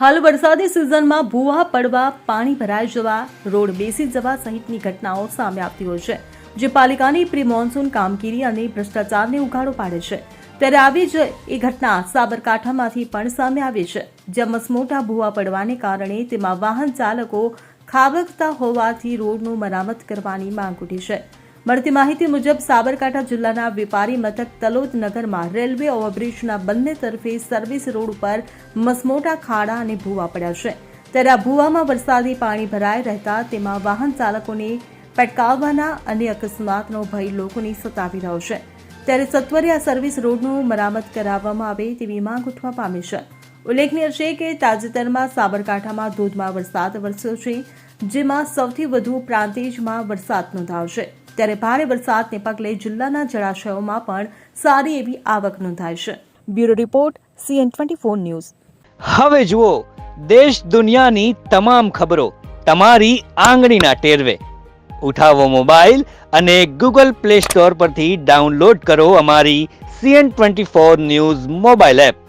હાલ વરસાદી સિઝનમાં ભૂવા, પડવા, પાણી ભરાઈ જવા, રોડ બેસી જવા સહિતની ઘટનાઓ સામે આવતી હોય છે, જે પાલિકાની પ્રી મોન્સૂન કામગીરી અને ભ્રષ્ટાચારને ઉઘાડો પાડે છે. ત્યારે આવી જ એ ઘટના સાબરકાંઠામાંથી પણ સામે આવી છે, જ્યાં મસમોટા ભૂવા, પડવાને કારણે તેમાં વાહન ચાલકો ખાબકતા હોવાથી રોડનું મરામત કરવાની માંગ ઉઠી છે. મળતી માહિતી મુજબ, સાબરકાંઠા જિલ્લાના વેપારી મથક તલોદ નગરમાં રેલવે ઓવરબ્રિજના બંને તરફે સર્વિસ રોડ ઉપર મસમોટા ખાડા અને ભૂવા પડ્યા છે. ત્યારે આ ભૂવામાં વરસાદી પાણી ભરાઈ રહેતા તેમાં વાહન ચાલકોને પટકાવવાના અને અકસ્માતનો ભય લોકોને સતાવી રહ્યો છે. ત્યારે સત્વરે આ સર્વિસ રોડનું મરામત કરાવવામાં આવે તેવી માંગ ઉઠવા પામી છે. ઉલ્લેખનીય છે કે તાજેતરમાં સાબરકાંઠામાં ધોધમાર વરસાદ વરસ્યો છે, જેમાં સૌથી વધુ પ્રાંતિજમાં વરસાદ નોંધાયો છે. ત્યારે ભારે વરસાદને પગલે જિલ્લાના જળાશયોમાં પણ સારી એવી આવક નોંધાઈ છે. Bureau report, CN twenty four news. હવે જુઓ, દેશ દુનિયાની તમામ ખબરો તમારી આંગળીના ટેરવે. ઉઠાવો મોબાઈલ અને ગૂગલ પ્લે સ્ટોર પરથી ડાઉનલોડ કરો અમારી CN twenty four news mobile app.